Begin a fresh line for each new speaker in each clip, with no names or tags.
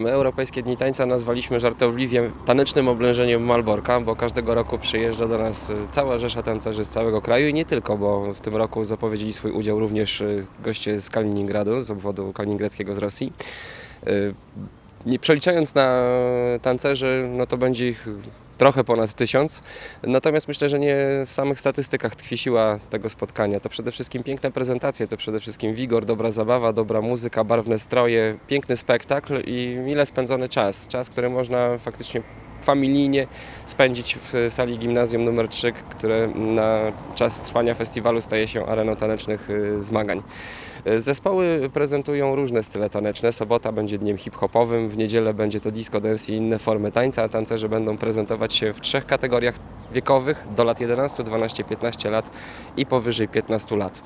My Europejskie Dni Tańca nazwaliśmy żartobliwie tanecznym oblężeniem Malborka, bo każdego roku przyjeżdża do nas y, cała rzesza tancerzy z całego kraju i nie tylko, bo w tym roku zapowiedzieli swój udział również y, goście z Kaliningradu, z obwodu kaliningradzkiego z Rosji. Y, Nie przeliczając na tancerzy, no to będzie ich trochę ponad tysiąc. Natomiast myślę, że nie w samych statystykach tkwi siła tego spotkania. To przede wszystkim piękne prezentacje, to przede wszystkim wigor, dobra zabawa, dobra muzyka, barwne stroje, piękny spektakl i mile spędzony czas. Czas, który można faktycznie familijnie spędzić w sali gimnazjum numer 3, które na czas trwania festiwalu staje się areną tanecznych y, zmagań. Y, Zespoły prezentują różne style taneczne. Sobota będzie dniem hip-hopowym, w niedzielę będzie to disco dance i inne formy tańca. Tancerze będą prezentować się w trzech kategoriach wiekowych do lat 11, 12, 15 lat i powyżej 15 lat.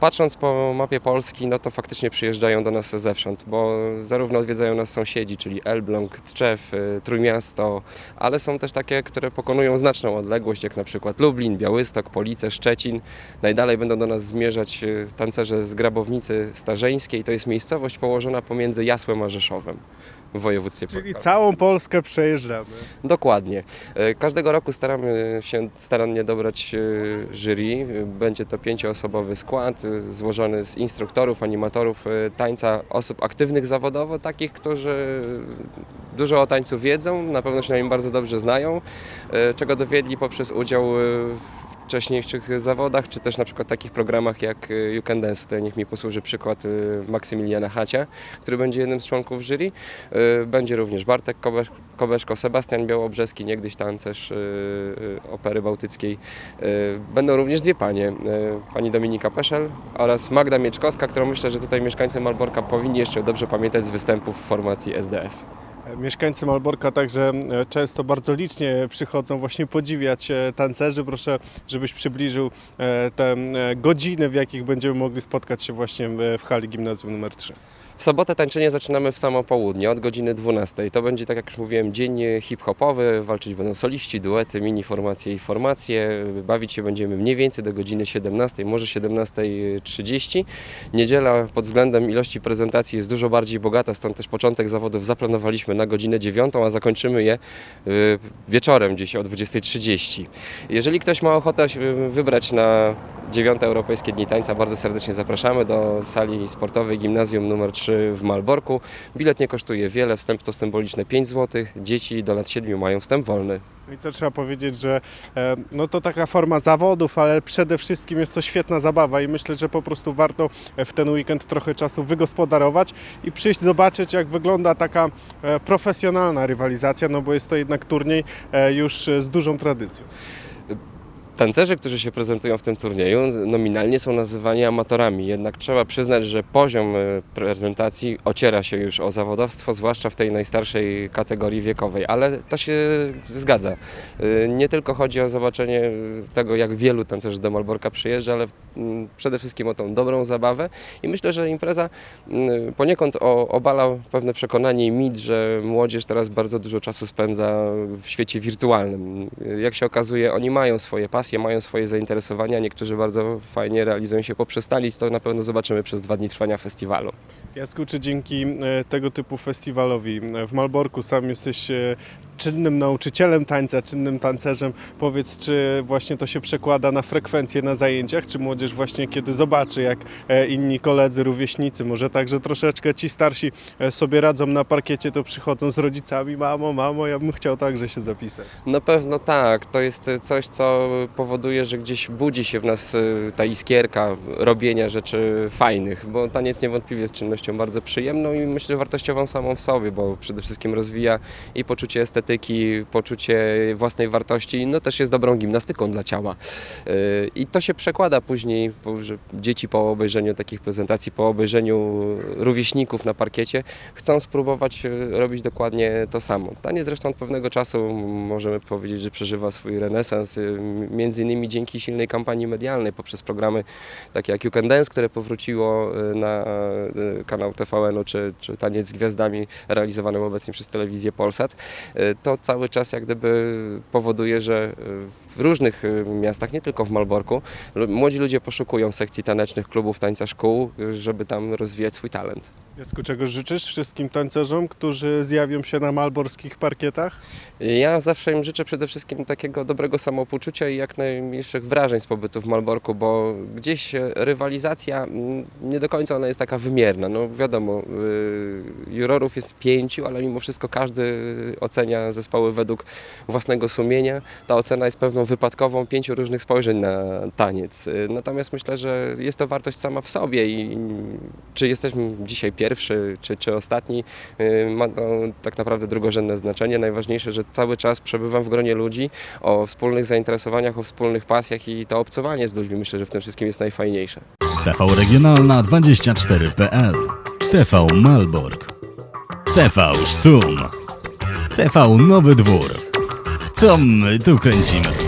Patrząc po mapie Polski, no to faktycznie przyjeżdżają do nas zewsząd, bo zarówno odwiedzają nas sąsiedzi, czyli Elbląg, Tczew, y, Trójmiasto, ale są też takie, które pokonują znaczną odległość, jak na przykład Lublin, Białystok, Police, Szczecin. Najdalej będą do nas zmierzać y, tancerze z Grabownicy Starzeńskiej. To jest miejscowość położona pomiędzy Jasłem a Rzeszowem w województwie
Czyli całą Polskę przejeżdżamy.
Dokładnie. E, Każdego roku staramy się starannie dobrać e, jury. Będzie to pięcioosobowy skład e, złożony z instruktorów, animatorów tańca, osób aktywnych zawodowo, takich, którzy dużo o tańcu wiedzą, na pewno się na nim bardzo dobrze znają, czego dowiedli poprzez udział w wcześniejszych zawodach, czy też na przykład takich programach jak e, You Can Dance. Tutaj niech mi posłuży przykład e, Maksymiliana Hacia, który będzie jednym z członków jury. E, Będzie również Bartek Kobesz- Kobeszko, Sebastian Białobrzeski, niegdyś tancerz Opery Bałtyckiej. Będą również dwie panie, pani Dominika Peszel oraz Magda Mieczkowska, którą myślę, że tutaj mieszkańcy Malborka powinni jeszcze dobrze pamiętać z występów w formacji SDF.
Mieszkańcy Malborka także e, często bardzo licznie przychodzą właśnie podziwiać e, tancerzy. Proszę, żebyś przybliżył e, te godziny, w jakich będziemy mogli spotkać się właśnie w hali gimnazjum numer 3.
W sobotę tańczenie zaczynamy w samo południe, od godziny 12. To będzie, tak jak już mówiłem, dzień hip-hopowy. Walczyć będą soliści, duety, mini formacje i formacje. Bawić się będziemy mniej więcej do godziny 17, może 17.30. Niedziela pod względem ilości prezentacji jest dużo bardziej bogata, stąd też początek zawodów zaplanowaliśmy na godzinę 9, a zakończymy je y, wieczorem, gdzieś o 20.30. Jeżeli ktoś ma ochotę wybrać na dziewiąte Europejskie Dni Tańca, bardzo serdecznie zapraszamy do sali sportowej Gimnazjum nr 3 w Malborku. Bilet nie kosztuje wiele, wstęp to symboliczne 5 zł. Dzieci do lat 7 mają wstęp wolny.
I trzeba powiedzieć, że e, no to taka forma zawodów, ale przede wszystkim jest to świetna zabawa i myślę, że po prostu warto w ten weekend trochę czasu wygospodarować i przyjść zobaczyć, jak wygląda taka e, profesjonalna rywalizacja, no bo jest to jednak turniej e, już z dużą tradycją.
Tancerze, którzy się prezentują w tym turnieju, nominalnie są nazywani amatorami, jednak trzeba przyznać, że poziom e, prezentacji ociera się już o zawodowstwo, zwłaszcza w tej najstarszej kategorii wiekowej, ale to się zgadza. E, Nie tylko chodzi o zobaczenie tego, jak wielu tancerzy do Malborka przyjeżdża, ale przede wszystkim o tą dobrą zabawę i myślę, że impreza poniekąd obala pewne przekonanie i mit, że młodzież teraz bardzo dużo czasu spędza w świecie wirtualnym. Jak się okazuje, oni mają swoje pasje, mają swoje zainteresowania, niektórzy bardzo fajnie realizują się poprzez taniec, to na pewno zobaczymy przez dwa dni trwania festiwalu.
Jacku, czy dzięki e, tego typu festiwalowi e, w Malborku sam jesteś e, czynnym nauczycielem tańca, czynnym tancerzem, powiedz, czy właśnie to się przekłada na frekwencję na zajęciach, czy młodzież właśnie kiedy zobaczy, jak e, inni koledzy, rówieśnicy, może także troszeczkę ci starsi e, sobie radzą na parkiecie, to przychodzą z rodzicami, mamo, mamo, ja bym chciał także się zapisać.
Na pewno tak, to jest coś, co powoduje, że gdzieś budzi się w nas y, ta iskierka robienia rzeczy fajnych, bo taniec niewątpliwie jest czynnością bardzo przyjemną i myślę, wartościową samą w sobie, bo przede wszystkim rozwija i poczucie estetyki, poczucie własnej wartości, no też jest dobrą gimnastyką dla ciała. Y, I to się przekłada później, że dzieci po obejrzeniu takich prezentacji, po obejrzeniu rówieśników na parkiecie chcą spróbować y, robić dokładnie to samo. Taniec zresztą od pewnego czasu możemy powiedzieć, że przeżywa swój renesans, y, między innymi dzięki silnej kampanii medialnej poprzez programy takie jak You Can Dance, które powróciło na kanał TVN-u, czy, czy Taniec z Gwiazdami realizowanym obecnie przez telewizję Polsat. To cały czas jak gdyby powoduje, że y, w różnych y, miastach, nie tylko w Malborku, młodzi ludzie poszukują sekcji tanecznych, klubów tańca szkół, y, żeby tam rozwijać swój talent.
Jacku, czego życzysz wszystkim tancerzom, którzy zjawią się na malborskich parkietach?
Ja zawsze im życzę przede wszystkim takiego dobrego samopoczucia i jak najmniejszych wrażeń z pobytu w Malborku, bo gdzieś rywalizacja mm, nie do końca ona jest taka wymierna. No wiadomo, y, jurorów jest pięciu, ale mimo wszystko każdy ocenia zespoły według własnego sumienia. Ta ocena jest pewną wypadkową pięciu różnych spojrzeń na taniec. Y, Natomiast myślę, że jest to wartość sama w sobie i czy jesteśmy dzisiaj pierwszy, czy, czy ostatni, y, ma to tak naprawdę drugorzędne znaczenie. Najważniejsze, że cały czas przebywam w gronie ludzi o wspólnych zainteresowaniach, o wspólnych pasjach i to obcowanie z ludźmi myślę, że w tym wszystkim jest najfajniejsze.
TV Regionalna 24.pl TV Malbork. TV Sztum TV Nowy Dwór. To my tu kręcimy